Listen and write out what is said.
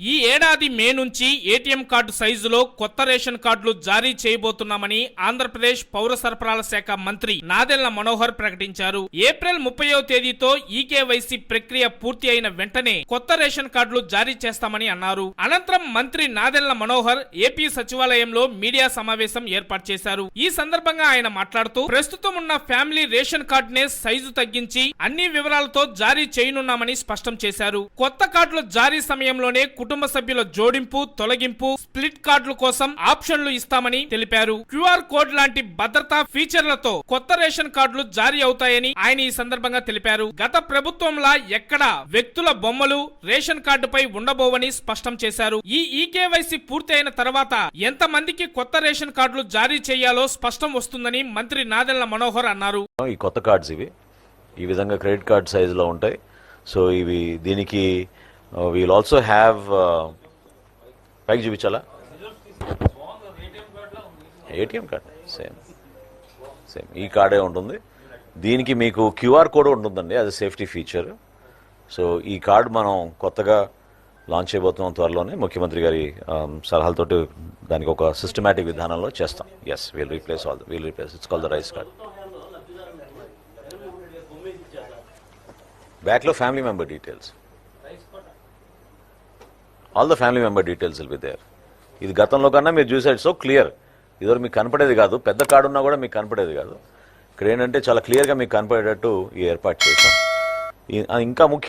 ఈ ఏడాది మే నుంచి ఏటీఎం కార్డు సైజులో కొత్త రేషన్ కార్డులు జారీ చేయబోతున్నామని ఆంధ్రప్రదేశ్ పౌర సరఫరాల శాఖ మంత్రి నాదెళ్ళ మనోహర్ ప్రకటించారు. ఏప్రిల్ ముప్పయో తేదీతో ఈకేవైసీ ప్రక్రియ పూర్తి అయిన వెంటనే కొత్త రేషన్ కార్డులు జారీ చేస్తామని అన్నారు. అనంతరం మంత్రి నాదెళ్ళ మనోహర్ ఏపీ సచివాలయంలో మీడియా సమావేశం ఏర్పాటు చేశారు. ఈ సందర్భంగా ఆయన మాట్లాడుతూ ప్రస్తుతం ఉన్న ఫ్యామిలీ రేషన్ కార్డు నే సైజు తగ్గించి అన్ని వివరాలతో జారీ చేయనున్నామని స్పష్టం చేశారు. కొత్త కార్డుల జారీ సమయంలోనే కుటుంబ సభ్యుల జోడింపు తొలగింపు స్ప్లిట్ కార్డుల కోసం ఆప్షన్లు ఇస్తామని తెలిపారు. క్యూఆర్ కోడ్ లాంటి భద్రతా ఫీచర్లతో కొత్త రేషన్ కార్డులు జారీ అవుతాయని ఆయన ఈ సందర్భంగా తెలిపారు. గత ప్రభుత్వంలా ఎక్కడ వ్యక్తుల బొమ్మలు రేషన్ కార్డుపై ఉండబోవని స్పష్టం చేశారు. ఈ ఈకేవైసీ పూర్తి అయిన తర్వాత ఎంత మందికి కొత్త రేషన్ కార్డులు జారీ చేయాలో స్పష్టం వస్తుందని మంత్రి నాదెళ్ళ మనోహర్ అన్నారు. ఈ కొత్త కార్డ్స్ ఇవి. ఈ విధంగా క్రెడిట్ కార్డ్ సైజులో ఉంటాయి. సో ఇవి దీనికి వీల్ ఆల్సో హ్యావ్ పైకి చూపించాలా ఏటీఎం కార్డ్ సేమ్ సేమ్ ఈ కార్డే ఉంటుంది. దీనికి మీకు క్యూఆర్ కోడ్ ఉంటుందండి. అది సేఫ్టీ ఫీచర్ సో ఈ కార్డ్ మనం కొత్తగా లాంచ్ చేయబోతున్నాం త్వరలోనే. ముఖ్యమంత్రి గారి um, సలహాలతోటి దానికి ఒక సిస్టమేటిక్ విధానంలో చేస్తాం. Yes we'll replace all we'll replace it's call the rice card బ్యాక్లో family member details all the family member details will be there ఇది గతంలో కన్నా మీరు చూసారు సో క్లియర్ ఇదివరకు మీకు కనపడేది కాదు. పెద్ద కార్డు ఉన్నా కూడా మీకు కనపడేది కాదు. ఇక్కడ ఏంటంటే చాలా క్లియర్గా మీకు కనపడేటట్టు ఈ ఏర్పాటు చేసాం ఇంకా ముఖ్య